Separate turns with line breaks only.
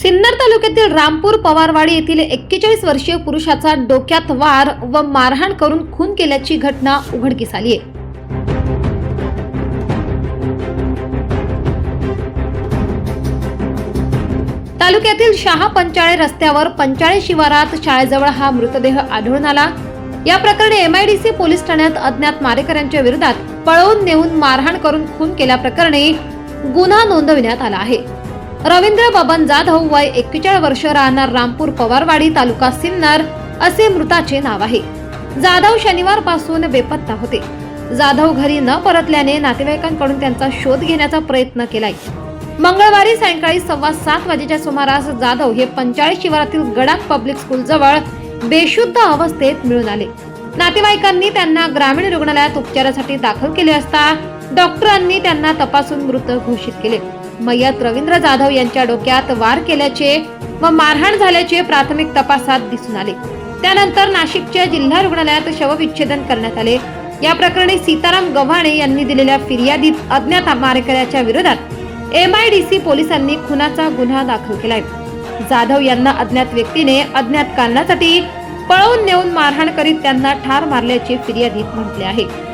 सिन्नर तालुक्यातील रामपूर पवारवाडी येथील एक्केचाळीस वर्षीय पुरुषाचा डोक्यात वार व मारहाण करून खून केल्याची घटना उघडकीस आली आहे. तालुक्यातील शहा पंचाळे रस्त्यावर पंचाळे शिवारात शाळेजवळ हा मृतदेह आढळून आला. या प्रकरणी एमआयडीसी पोलीस ठाण्यात अज्ञात मारेकऱ्यांच्या विरोधात पळवून नेऊन मारहाण करून खून केल्याप्रकरणी गुन्हा नोंदविण्यात आला आहे. रवींद्र बबन जाधव वय एक्केचाळीस वर्ष राहणार रामपूर पवारवाडी तालुका सिन्नर असे मृताचे नाव आहे. जाधव शनिवारपासून बेपत्ता होते. जाधव घरी न परतल्याने नातेवाईकांकडून त्यांचा शोध घेण्याचा प्रयत्न केलाय. मंगळवारी सायंकाळी सव्वा सात वाजेच्या सुमारास जाधव हे पंचाळीस शिवारातील गडाख पब्लिक स्कूल जवळ बेशुद्ध अवस्थेत मिळून आले. नातेवाईकांनी त्यांना ग्रामीण रुग्णालयात उपचारासाठी दाखल केले असता डॉक्टरांनी त्यांना तपासून मृत घोषित केले. मयत रवींद्र जाधव यांच्या डोक्यात वार केल्याचे व मारहाण झाल्याचे प्राथमिक तपासात दिसून आले. त्यानंतर नाशिकच्या जिल्हा रुग्णालयात शवविच्छेदन करण्यात आले. या प्रकरणी सीताराम गव्हाणे यांनी दिलेल्या फिर्यादीत अज्ञात मारेकऱ्याच्या विरोधात एमआयडीसी पोलिसांनी खुनाचा गुन्हा दाखल केलाय. जाधव यांना अज्ञात व्यक्तीने अज्ञात कारणासाठी पळवून नेऊन मारहाण करीत त्यांना ठार मारल्याचे फिर्यादीत म्हटले आहे.